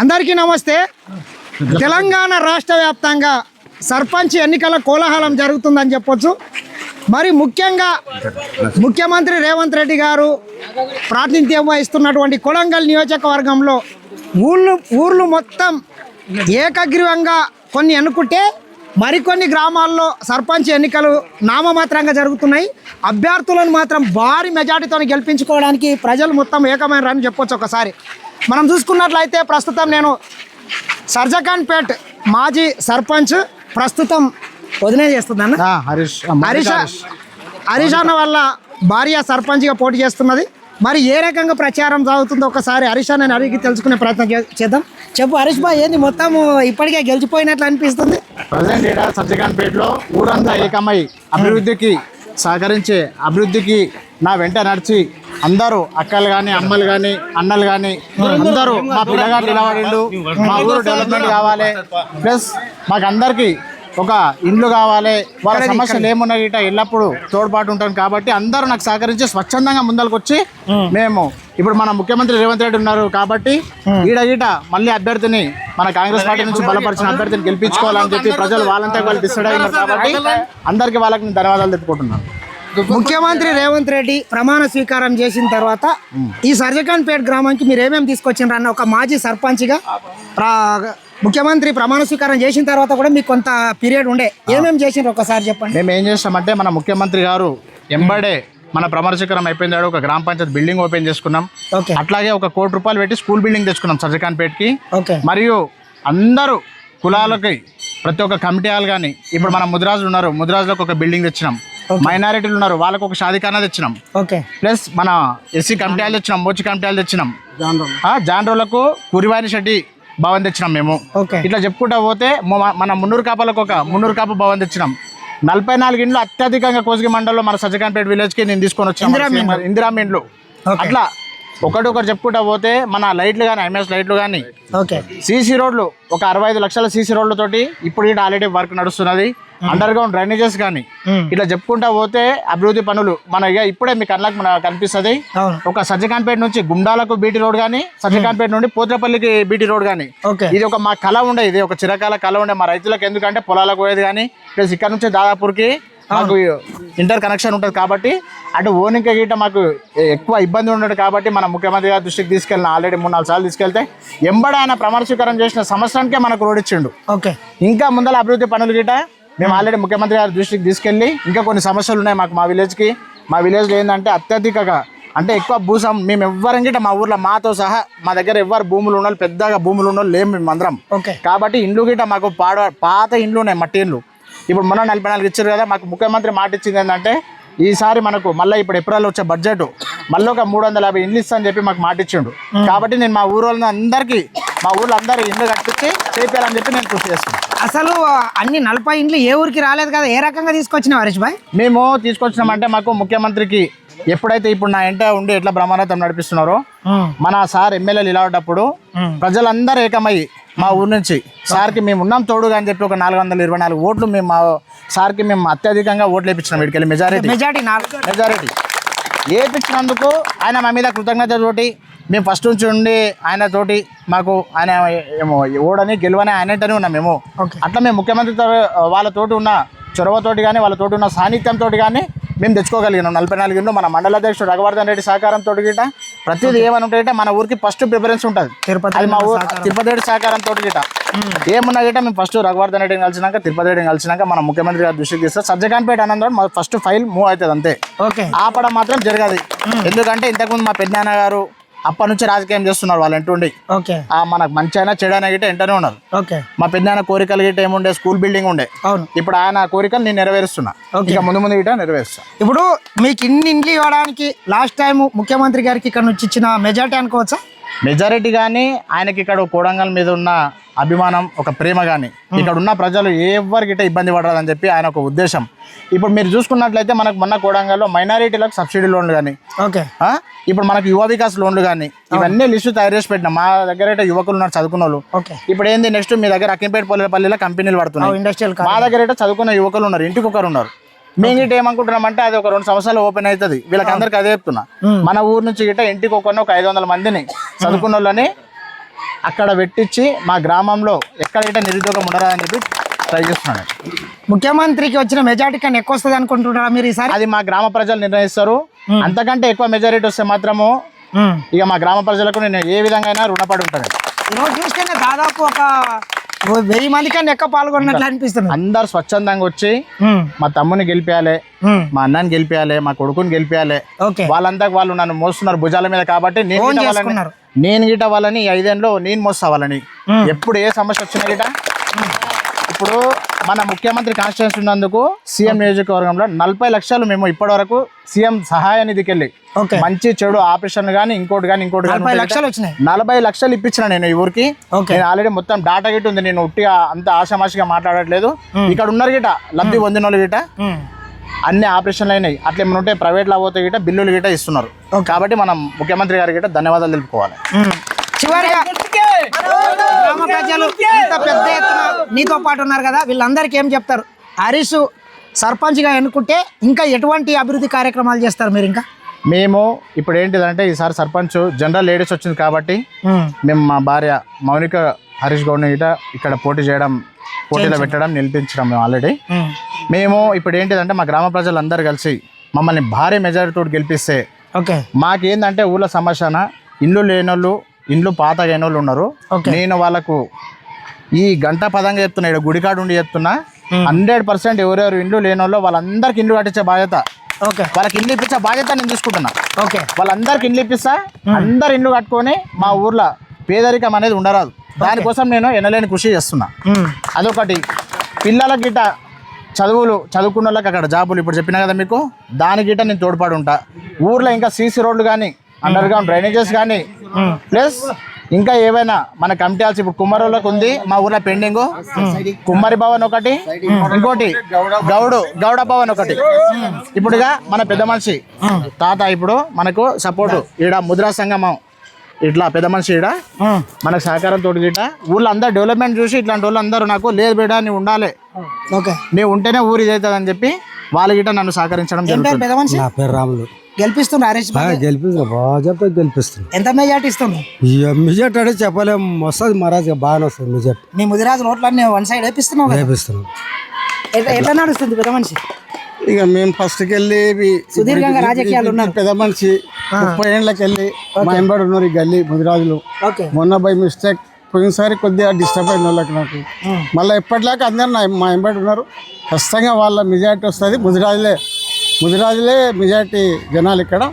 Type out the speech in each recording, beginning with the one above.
అందరికీ నమస్తే. తెలంగాణ రాష్ట్ర వ్యాప్తంగా సర్పంచ్ ఎన్నికల కోలాహలం జరుగుతుందని చెప్పొచ్చు. మరి ముఖ్యంగా ముఖ్యమంత్రి రేవంత్ రెడ్డి గారు ప్రాతినిధ్యం వహిస్తున్నటువంటి కొడంగల్ నియోజకవర్గంలో ఊళ్ళు ఊర్లు మొత్తం ఏకగ్రీవంగా కొన్ని అనుకుంటే మరికొన్ని గ్రామాల్లో సర్పంచ్ ఎన్నికలు నామమాత్రంగా జరుగుతున్నాయి. అభ్యర్థులను మాత్రం భారీ మెజార్టీతో గెలిపించుకోవడానికి ప్రజలు మొత్తం ఏకమైనరని చెప్పొచ్చు ఒకసారి. మనం చూసుకున్నట్లయితే ప్రస్తుతం నేను సర్జఖాన్పేట్ మాజీ సర్పంచ్ ప్రస్తుతం వదిలే చేస్తుందన్న. హరీష్ హరీష హరీష్. అన్న వల్ల భార్య సర్పంచ్గా పోటీ చేస్తున్నది. మరి ఏ రకంగా ప్రచారం సాగుతుందో ఒకసారి హరీష్ అన్నని అడిగి తెలుసుకునే ప్రయత్నం చేద్దాం. చెప్పు హరీష్ బాయ్ ఏంది మొత్తం ఇప్పటికే గెలిచిపోయినట్లు అనిపిస్తుంది. ప్రజెంట్ ఇక్కడ సత్యకాన్పేటలో ఊరంతా ఏకమై అభివృద్ధికి సహకరించే అభివృద్ధికి నా వెంట నడిచి అందరూ అక్కలు కానీ అమ్మలు కానీ అన్నలు కానీ అందరూ మా పిల్లగాడు నిలబడిండు మా ఊరు డెవలప్మెంట్ కావాలి. ప్లస్ మాకు అందరికీ ఒక ఇండ్లు కావాలి వాళ్ళ సమస్యలు ఏమున్నా గిట ఎల్లప్పుడూ తోడ్పాటు ఉంటాను కాబట్టి అందరూ నాకు సహకరించి స్వచ్ఛందంగా ముందరకు వచ్చి మేము ఇప్పుడు మన ముఖ్యమంత్రి రేవంత్ రెడ్డి ఉన్నారు కాబట్టి ఈడ గీట మళ్ళీ అభ్యర్థిని మన కాంగ్రెస్ పార్టీ నుంచి బలపరిచిన అభ్యర్థిని గెలిపించుకోవాలని చెప్పి ప్రజలు వాళ్ళంతా వాళ్ళు డిసైడ్ అయినారు కాబట్టి అందరికీ వాళ్ళకి నేను ధన్యవాదాలు చెప్పుకుంటున్నాను. ముఖ్యమంత్రి రేవంత్ రెడ్డి ప్రమాణ స్వీకారం చేసిన తర్వాత ఈ సర్జఖాన్పేట్ గ్రామానికి మీరు ఏమేమి తీసుకొచ్చిండ్రు అన్న ఒక మాజీ సర్పంచ్గా ముఖ్యమంత్రి ప్రమాణ స్వీకారం చేసిన తర్వాత కూడా మీకు కొంత పీరియడ్ ఉండే. ఏమేమి చేసిండ్రు ఒకసారి చెప్పండి. మేము ఏం చేస్తామంటే మన ముఖ్యమంత్రి గారు ఎంబడే మన ప్రమాణస్వీకారం అయిపోయిన తర్వాత ఒక గ్రామ పంచాయత్ బిల్డింగ్ ఓపెన్ చేసుకున్నాం. అట్లాగే ఒక కోటి రూపాయలు పెట్టి స్కూల్ బిల్డింగ్ తెచ్చుకున్నాం సర్జకాన్పేట్కి ఓకే. మరియు అందరూ కులాలకి ప్రతి ఒక్క కమిటీ హాల్ కానీ ఇప్పుడు మన ముదిరాజులు ఉన్నారు ముదిరాజులకు ఒక బిల్డింగ్ తెచ్చినాం. మైనారిటీలు ఉన్నారు. వాళ్ళకు ఒక షాదీఖానా తెచ్చినాం. ఓకే ప్లస్ మన ఎస్సీ కమిటీ హాల్ తెచ్చినాం మోచి కమిటీ హాల్ తెచ్చినాం. జాన్రోలకు కురివాణి శెట్టి భవన్ తెచ్చినాం మేము. ఇట్లా చెప్పుకుంటా పోతే మన మున్నూరు కాపలకు ఒక మున్నూరు కాపు భవన్ తెచ్చినాం. నలభై నాలుగు ఇండ్లు అత్యధికంగా కోసిగి మండలంలో మన సజ్జకాన్పేట విలేజ్కి నేను తీసుకొని వచ్చాను ఇందిరా ఇండ్లు. అట్లా ఒకటి ఒకటి చెప్పుకుంటా పోతే మన లైట్లు కానీ ఐఎంఎస్ లైట్లు కానీ ఓకే సీసీ రోడ్లు ఒక అరవై ఐదు లక్షల సీసీ రోడ్లతోటి ఇప్పుడు ఆల్రెడీ వర్క్ నడుస్తున్నది. అండర్ గ్రౌండ్ డ్రైనేజెస్ కానీ ఇట్లా చెప్పుకుంటా పోతే అభివృద్ధి పనులు మన ఇక ఇప్పుడే మీ కళ్ళకి మన కనిపిస్తుంది. ఒక సజ్జకాన్పేట నుంచి గుండాలకు బీటీ రోడ్ కానీ సజ్జకాన్పేట నుండి పోత్రపల్లికి బీటీ రోడ్ కానీ. ఇది ఒక మా కళ ఉండే ఇది ఒక చిరకాల కళ ఉండే మా రైతులకు. ఎందుకంటే పొలాలకు పోయేది కానీ ప్లస్ ఇక్కడ నుంచి దాదాపూర్కి మాకు ఇంటర్ కనెక్షన్ ఉంటుంది కాబట్టి అటు ఓనిక గీట మాకు ఎక్కువ ఇబ్బంది ఉండదు కాబట్టి మన ముఖ్యమంత్రి గారి దృష్టికి తీసుకెళ్ళిన ఆల్రెడీ మూడు నాలుగు సార్లు తీసుకెళ్తే ఎంబడ ఆయన ప్రమాణ స్వీకారం చేసిన సంవత్సరానికే మనకు రోడ్ ఇచ్చిండు. ఓకే. ఇంకా ముందర అభివృద్ధి పనులు గిట మేము ఆల్రెడీ ముఖ్యమంత్రి గారి దృష్టికి తీసుకెళ్ళి ఇంకా కొన్ని సమస్యలు ఉన్నాయి మాకు మా విలేజ్కి. మా విలేజ్లో ఏంటంటే అత్యధికగా అంటే ఎక్కువ భూసం మేము ఎవ్వరం గిట మా ఊర్లో మాతో సహా మా దగ్గర ఎవ్వరు భూములు ఉన్న పెద్దగా భూములు ఉన్న లేము మేము అందరం. ఓకే. కాబట్టి ఇండ్లు గిట మాకు పాడ పాత ఇండ్లు ఉన్నాయి మట్టి ఇండ్లు. ఇప్పుడు మొన్న నలభై నాలుగు ఇచ్చారు కదా మాకు ముఖ్యమంత్రి మాట ఇచ్చింది ఏంటంటే ఈసారి మనకు మళ్ళీ ఇప్పుడు ఏప్రిల్ వచ్చే బడ్జెట్ మళ్ళీ ఒక మూడు వందల యాభై ఇండ్లు ఇస్తా అని చెప్పి మాకు మాట ఇచ్చిండు. కాబట్టి నేను మా ఊరు అందరికీ మా ఊర్లో అందరూ ఇండ్లు కట్టించి చేయాలని చెప్పి నేను కృషి చేస్తున్నాను అసలు అన్ని నలభై ఇండ్లు ఏ ఊరికి రాలేదు కదా? ఏ రకంగా తీసుకొచ్చినావు హరీష్ భాయ్? మేము తీసుకొచ్చినామంటే మాకు ముఖ్యమంత్రికి ఎప్పుడైతే ఇప్పుడు నా ఇంట ఉండి ఎట్లా బ్రహ్మానందం నడిపిస్తున్నారో మన సార్ ఎమ్మెల్యేలు ఇలాంటప్పుడు ప్రజలందరూ ఏకమై మా ఊరు నుంచి సార్కి మేము ఉన్నాం తోడుగా అని చెప్పి ఒక నాలుగు వందల ఇరవై నాలుగు ఓట్లు మేము మా సార్కి మేము అత్యధికంగా ఓట్లు వేయించినాం వీడికి మెజారిటీ. Majority majority. వేయించినందుకు ఆయన మా మీద కృతజ్ఞత తోటి మేము ఫస్ట్ నుంచి ఉండి ఆయన తోటి మాకు ఆయన ఏమో ఓడని గెలువని ఆయనతోనే ఉన్నాం మేము. అట్లా మేము ముఖ్యమంత్రితో వాళ్ళతోటి ఉన్న చొరవతోటి కానీ వాళ్ళతోటి ఉన్న సాన్నిధ్యంతో కానీ మేము తెచ్చుకోగలిగినాం. నలభై నాలుగు ఇండ్లు మన మండల అధ్యక్షుడు రఘువర్ధన్ రెడ్డి సహకారంతో గిట. ప్రతిదీ ఏమని ఉంటాయంటే మన ఊరికి ఫస్ట్ ప్రిఫరెన్స్ ఉంటుంది. తిరుపతి అది మా ఊరు తిరుపతి రెడ్డి సహకారంతో గిట. ఏమున్నా గిట మేము ఫస్ట్ రఘువర్ధన్ రెడ్డిని కలిసినాక తిరుపతి రెడ్డిని కలిసినాక మన ముఖ్యమంత్రి గారి దృష్టికి తీస్తాం సజ్జకాన్పేట ఆనందం మా ఫస్ట్ ఫైల్ మూవ్ అవుతుంది అంతే. ఓకే. ఆపడం మాత్రం జరగదు. ఎందుకంటే ఇంతకుముందు మా పెద్దనాన్న గారు అప్పటి నుంచి రాజకీయం చేస్తున్నారు వాళ్ళు ఎంటుండి ఓకే. ఆ మనకు మంచి అయినా చెడు అయినా గిట్ట ఎంటనే ఉన్నారు. ఓకే. మా పెద్దనాన్న కోరికలు గిట్ట ఏముండే? స్కూల్ బిల్డింగ్ ఉండే. అవును. ఇప్పుడు ఆయన కోరికలు నేను నెరవేరుస్తున్నా. ఇక ముందు ముందు గిట్ట నెరవేరుస్తా. ఇప్పుడు మీకు ఇన్ని ఇండ్లు ఇవ్వడానికి లాస్ట్ టైం ముఖ్యమంత్రి గారికి ఇక్కడ నుంచి ఇచ్చిన మెజార్టీ అనుకోవచ్చా? మెజారిటీ కానీ ఆయనకి ఇక్కడ కోడంగల్ మీద ఉన్న అభిమానం ఒక ప్రేమ కానీ ఇక్కడ ఉన్న ప్రజలు ఎవరికిట ఇబ్బంది పడరాదని చెప్పి ఆయన ఒక ఉద్దేశం. ఇప్పుడు మీరు చూసుకున్నట్లయితే మనకు మొన్న కోడంగల్లో మైనారిటీలకు సబ్సిడీ లోన్లు కానీ ఓకే? ఇప్పుడు మనకు యువ వికాస్ లోన్లు కానీ ఇవన్నీ లిస్టు తయారు చేసి పెట్టినాం. మా దగ్గర అయితే యువకులు ఉన్నారు చదువుకున్న వాళ్ళు ఓకే. ఇప్పుడు ఏంది నెక్స్ట్ మీ దగ్గర అక్కింపేట పల్లెపల్లిలో కంపెనీలు పడుతున్నాయి. ఇండస్ట్రియల్ మా దగ్గర అయితే చదువుకున్న యువకులు ఉన్నారు ఇంటికి ఒకరు ఉన్నారు. మేము గిట్ట ఏమనుకుంటున్నామంటే అది ఒక రెండు సంవత్సరాలు ఓపెన్ అవుతుంది. వీళ్ళకి అందరికి అదే చెప్తున్నా. మన ఊరు నుంచి గిట్ట ఇంటికి ఒక ఒక ఐదు వందల మందిని చదువుకున్న వాళ్ళని అక్కడ పెట్టించి మా గ్రామంలో ఎక్కడ గిట్ట నిరుద్యోగం ఉండరా అని చెప్పి ట్రై చేస్తున్నాను ముఖ్యమంత్రికి వచ్చిన మెజార్టీ కన్నా ఎక్కువ వస్తుంది అనుకుంటున్నారా మీరు ఈసారి? అది మా గ్రామ ప్రజలు నిర్ణయిస్తారు. అంతకంటే ఎక్కువ మెజారిటీ వస్తే మాత్రము. ఇక మా గ్రామ ప్రజలకు నేను ఏ విధంగా అయినా రుణపడి ఉంటాను. ఈరోజు చూస్తేనే దాదాపు ఒక వెయ్యి మంది కన్నా ఎక్కువ పాల్గొన్నట్లు అనిపిస్తుంది. అందరు స్వచ్ఛందంగా వచ్చి. మా తమ్ముని గెలిపించాలి. మా అన్నని గెలిపించాలి మా కొడుకుని గెలిపించాలి ఓకే. వాళ్ళంతా వాళ్ళు నన్ను మోస్తున్నారు భుజాల మీద కాబట్టి నేను నేను గిట్ట వాళ్ళని ఐదేళ్ళలో నేను మోస్తా వాళ్ళని. ఎప్పుడు ఏ సమస్య వచ్చినా గిట్ట ఇప్పుడు మన ముఖ్యమంత్రి కాన్స్టిట్యూన్సీ ఉన్నందుకు సీఎం నియోజకవర్గంలో నలభై లక్షలు మేము ఇప్పటి వరకు సీఎం సహాయ నిధికి వెళ్ళి మంచి చెడు ఆపరేషన్ కానీ ఇంకోటి కానీ ఇంకోటి నలభై లక్షలు వచ్చినాయి. నలభై లక్షలు ఇప్పించిన నేను ఈ ఊరికి. నేను ఆల్రెడీ మొత్తం డాటా గిట్ ఉంది. నేను ఉట్టిగా అంత ఆషామాషిగా మాట్లాడట్లేదు. ఇక్కడ ఉన్నారు గిట లబ్ధి పొందిన వాళ్ళు గిట. అన్ని ఆపరేషన్లు అయినాయి. అట్లా ఏమైనా ఉంటే ప్రైవేట్లో పోతే గిట బిల్లులు గిట ఇస్తున్నారు. కాబట్టి మనం ముఖ్యమంత్రి గారి గిట ధన్యవాదాలు తెలుపుకోవాలి. చివరిగా గ్రామ ప్రజలు ఇంత పెద్ద ఎత్తున నీతో పాటు ఉన్నారు కదా వీళ్ళందరికీ ఏం చెప్తారు? హరీష్ సర్పంచ్గా ఎన్నుకుంటే ఇంకా ఎటువంటి అభివృద్ధి కార్యక్రమాలు చేస్తారు మీరు ఇంకా? మేము ఇప్పుడు ఏంటిదంటే ఈసారి సర్పంచ్ జనరల్ లేడీస్ వచ్చింది కాబట్టి. మేము. మా భార్య మౌనిక హరీష్ గౌడ్ని గిట ఇక్కడ పోటీ చేయడం పోటీలో పెట్టడం నిలిపించడం మేము ఆల్రెడీ. మేము. ఇప్పుడు ఏంటిదంటే మా గ్రామ ప్రజలందరూ కలిసి మమ్మల్ని భారీ మెజారిటీతో గెలిపిస్తే ఓకే. మాకేందంటే ఊళ్ళో సమస్యన ఇల్లు లేనోళ్ళు ఇండ్లు పాత వాళ్ళు ఉన్నారు. నేను వాళ్ళకు ఈ గంట పదంగా చెప్తున్నా ఇక్కడ గుడికాడు ఉండి చెప్తున్నా. హండ్రెడ్ పర్సెంట్ ఎవరెవరు ఇండ్లు లేనోళ్ళు వాళ్ళందరికి ఇండ్లు కట్టించే బాధ్యత. ఓకే. వాళ్ళకి ఇండ్లు ఇప్పించే బాధ్యత నేను తీసుకుంటున్నా ఓకే. వాళ్ళందరికి ఇండ్లు ఇప్పిస్తా అందరు ఇండ్లు కట్టుకొని మా ఊర్లో పేదరికం అనేది ఉండరాదు. దానికోసం నేను ఎనలేని కృషి చేస్తున్నా. ఉమ్. అదొకటి. పిల్లలకి గిట్ట చదువులు చదువుకున్న వాళ్ళకి అక్కడ జాబులు ఇప్పుడు చెప్పినా కదా మీకు? దానికి గిట్ట నేను తోడ్పాటు ఉంటా ఊర్లో ఇంకా సీసీ రోడ్లు కానీ అండర్ గ్రౌండ్ డ్రైనేజెస్ కానీ ప్లస్ ఇంకా ఏవైనా మన కమిటీ హాల్స్ ఇప్పుడు కుమ్మరోళ్ళకి ఉంది మా ఊర్లో పెండింగ్. కుమ్మరి భవన్ ఒకటి ఇంకోటి గౌడు గౌడ భవన్ ఒకటి. ఇప్పుడుగా మన పెద్ద మనిషి తాత ఇప్పుడు మనకు సపోర్ట్ ఈడ ముద్రా సంగమం. ఇట్లా పెద్ద మనిషి ఈడ. ఉమ్. మనకు సహకారం తోటి గిట్ట. ఊళ్ళో అందరు డెవలప్మెంట్ చూసి ఇట్లాంటి వాళ్ళు అందరూ నాకు లేదు బేడ నీవు ఉండాలి. ఓకే. నీవు ఉంటేనే ఊరు ఇదవుతుంది అని చెప్పి వాళ్ళ గిట్ట నన్ను సహకరించడం పేరు జరుగుతుంది. పెద్ద మనిషి? నా పేరు రాములు. హరీష్. గెలిపిస్తున్నా బాగా గెలిపిస్తున్నా ఎంత మెజార్టీ ఇస్తున్నారు ఇక మిజెట్ అంటే చెప్పలేం. వస్తుంది మహారాజ్ బాగానే వస్తుంది మిజెట్ నీ ముదిరాజు నోట్లన్నీ వన్ సైడ్ వేపిస్తున్నావు ఎట్లా నడుస్తుంది పెద్ద మనిషి? ఇక మేము ఫస్ట్కి వెళ్ళి ఇవి- సుదీర్ఘంగా రాజకీయాలు ఉన్నారు. పెద్ద మనిషి ముప్పై ఏళ్ళకి వెళ్ళి మా ఎంబడి ఉన్నారు ఈ గల్లీ ముదిరాజులు. మొన్న బై మిస్టేక్ పోయినసారి కొద్దిగా డిస్టర్బ్ అయిన వాళ్ళకి నాకు. మళ్ళీ ఎప్పటిలాగా అందరు నా మా ఎంబడి ఉన్నారు. ఖచ్చితంగా వాళ్ళ మెజారిటీ వస్తుంది. ముదిరాజులే. ముదిరాజులే మెజారిటీ జనాలు ఇక్కడ.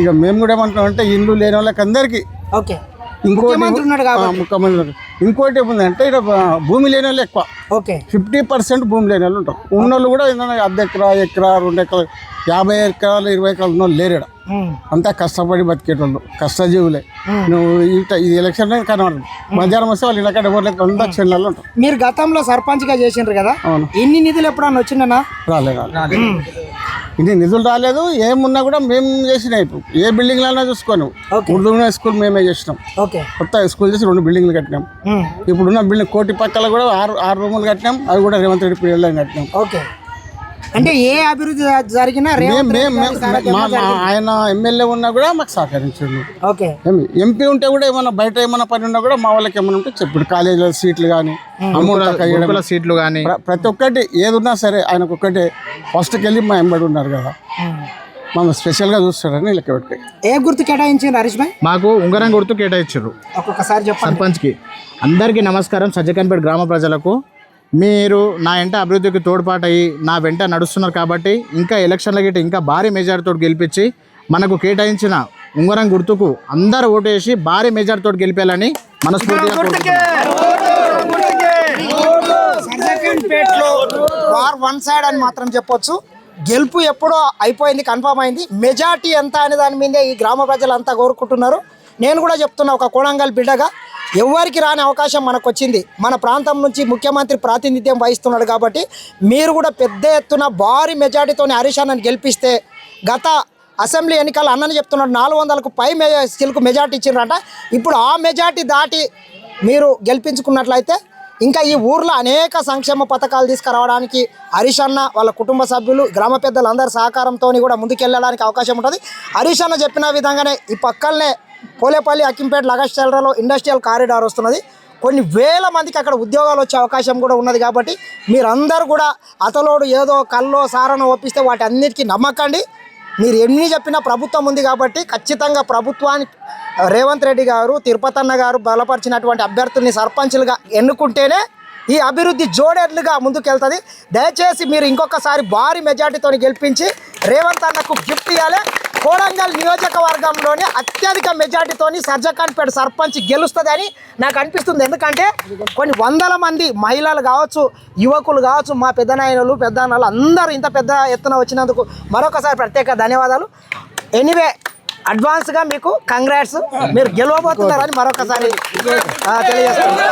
ఇక మేము కూడా ఏమంటున్నామంటే ఇండ్లు లేని వాళ్ళకి అందరికీ ఓకే. ఇంకోటి ముఖ్యమంత్రి ఉన్నాడు కాబట్టి. ముఖ్యమంత్రి ఇంకోటి ఏముందంటే ఇక్కడ భూమి లేని వాళ్ళు ఎక్కువ. ఓకే. ఫిఫ్టీ పర్సెంట్ భూమి లేని వాళ్ళు ఉంటారు. ఉన్నోళ్ళు కూడా ఏంటంటే అర్ధ ఎకరా ఎకరా రెండు ఎకరాలు యాభై ఎకరాలు ఇరవై ఎకరాలు ఉన్నోళ్ళు లేరు ఈడ. ఉమ్. అంతా కష్టపడి బతికేటోళ్ళు కష్టజీవులే. నువ్వు ఈ- ఇది ఎలక్షన్ కనబడదు. మధ్యాహ్నం వస్తే వాళ్ళు ఇళ్ళక్కడ ఎవరు అంతా చెల్లెళ్ళు ఉంటారు. మీరు గతంలో సర్పంచ్గా చేసిండ్రు కదా? అవును. ఇన్ని నిధులు ఎప్పుడన్నా వచ్చిందనా రాలే రాలే. ఇది నిధులు రాలేదు ఏమున్నా కూడా మేము చేసినాయి ఇప్పుడు. ఏ బిల్డింగ్ అయినా చూసుకోను. ఓకే. ఉర్దూ స్కూల్ మేమే చేసినాం. కొత్త స్కూల్ చేసి రెండు బిల్డింగ్లు కట్టినాం. ఇప్పుడున్న బిల్డింగ్ కోటి పక్కల కూడా ఆరు ఆరు రూములు కట్టినాం. అవి కూడా రేవంత్ రెడ్డి పీరియడ్లో కట్టినాం. ఓకే. అంటే ఏ అభివృద్ధి జరిగినా మేము రేవంత్ రెడ్డి మేము గారి సారథ్యంలో మా- మా- జరిగింది. ఆయన ఎమ్మెల్యే ఉన్నా కూడా మాకు సహకరించండి. ఓకే. ఎంపీ ఉంటే కూడా ఏమన్నా బయట ఏమన్నా పని ఉన్నా కూడా మా వాళ్ళకి ఏమన్నా ఉంటే చెప్పాడు కాలేజీలో సీట్లు కానీ అమౌంట్. గురుకుల సీట్లు కానీ. ప్ర- ప్రతి ఒక్కటి ఏది ఉన్నా సరే ఆయనకు ఒక్కటే. ఫస్ట్కి వెళ్ళి మా ఎంబడి ఉన్నారు కదా. మనం స్పెషల్గా చూస్తాడని లెక్క పెట్టి ఏ గుర్తు కేటాయించింది హరీష్ భాయ్? మాకు ఉంగరం గుర్తు కేటాయించారు. ఒక్కొక్కసారి చెప్పండి. సర్పంచ్కి. అందరికీ నమస్కారం. సజ్జకంపేట గ్రామ ప్రజలకు మీరు నా వెంట అభివృద్ధికి తోడ్పాటయ్యి నా వెంట నడుస్తున్నారు కాబట్టి ఇంకా ఎలక్షన్ల గిట్ట ఇంకా భారీ మెజార్టీతో గెలిపించి మనకు కేటాయించిన ఉంగరం గుర్తుకు అందరూ ఓటేసి భారీ మెజార్టీతో గెలిపేయాలని మనస్ఫూర్తిగా వార్ వన్ సైడ్ అని మాత్రం చెప్పొచ్చు. గెలుపు ఎప్పుడో అయిపోయింది కన్ఫర్మ్ అయింది. మెజార్టీ ఎంత అనే దాని మీదే ఈ గ్రామ ప్రజలంతా కోరుకుంటున్నారు. నేను కూడా చెప్తున్నా ఒక కోణంగల్ బిడ్డగా ఎవరికి రాని అవకాశం మనకు వచ్చింది మన ప్రాంతం నుంచి ముఖ్యమంత్రి ప్రాతినిధ్యం వహిస్తున్నాడు కాబట్టి మీరు కూడా పెద్ద ఎత్తున భారీ మెజార్టీతోని హరీష్ అన్నని గెలిపిస్తే గత అసెంబ్లీ ఎన్నికలు అన్నని చెప్తున్నాడు నాలుగు వందలకు పై మె స్టిల్కు మెజార్టీ ఇచ్చిండ్రంట ఇప్పుడు ఆ మెజార్టీ దాటి మీరు గెలిపించుకున్నట్లయితే ఇంకా ఈ ఊర్లో అనేక సంక్షేమ పథకాలు తీసుకురావడానికి హరీష్ అన్న వాళ్ళ కుటుంబ సభ్యులు గ్రామ పెద్దలందరి సహకారంతో కూడా ముందుకెళ్ళడానికి అవకాశం ఉంటుంది. హరీష్ అన్న చెప్పిన విధంగానే ఈ పక్కనే కోలేపల్లి అక్కింపేట లగస్టెల్రాలో ఇండస్ట్రియల్ కారిడార్ వస్తున్నది. కొన్ని వేల మందికి అక్కడ ఉద్యోగాలు వచ్చే అవకాశం కూడా ఉన్నది కాబట్టి మీరందరూ కూడా అతలోడు ఏదో కల్లో సారను ఒప్పిస్తే వాటి అన్నిటికీ నమ్మకండి. మీరు ఎన్ని చెప్పినా ప్రభుత్వం ఉంది కాబట్టి ఖచ్చితంగా ప్రభుత్వానికి రేవంత్ రెడ్డి గారు తిరుపతన్న గారు బలపరిచినటువంటి అభ్యర్థుల్ని సర్పంచులుగా ఎన్నుకుంటేనే ఈ అభివృద్ధి జోడేట్లుగా ముందుకెళ్తుంది. దయచేసి మీరు ఇంకొకసారి భారీ మెజార్టీతో గెలిపించి రేవంత్ అన్నకు గిఫ్ట్ ఇవ్వాలి కోడంగల్ నియోజకవర్గంలోనే అత్యధిక మెజార్టీతోని సర్జకాన్పేట సర్పంచ్ గెలుస్తుందని నాకు అనిపిస్తుంది. ఎందుకంటే కొన్ని వందల మంది మహిళలు కావచ్చు యువకులు కావచ్చు మా పెద్దనాయనలు పెద్దనాన్నలు అందరూ ఇంత పెద్ద ఎత్తున వచ్చినందుకు మరొకసారి ప్రత్యేక ధన్యవాదాలు. ఎనీవే అడ్వాన్స్గా మీకు కంగ్రాట్స్ మీరు గెలవబోతున్నారని మరొకసారి తెలియజేస్తున్నాను.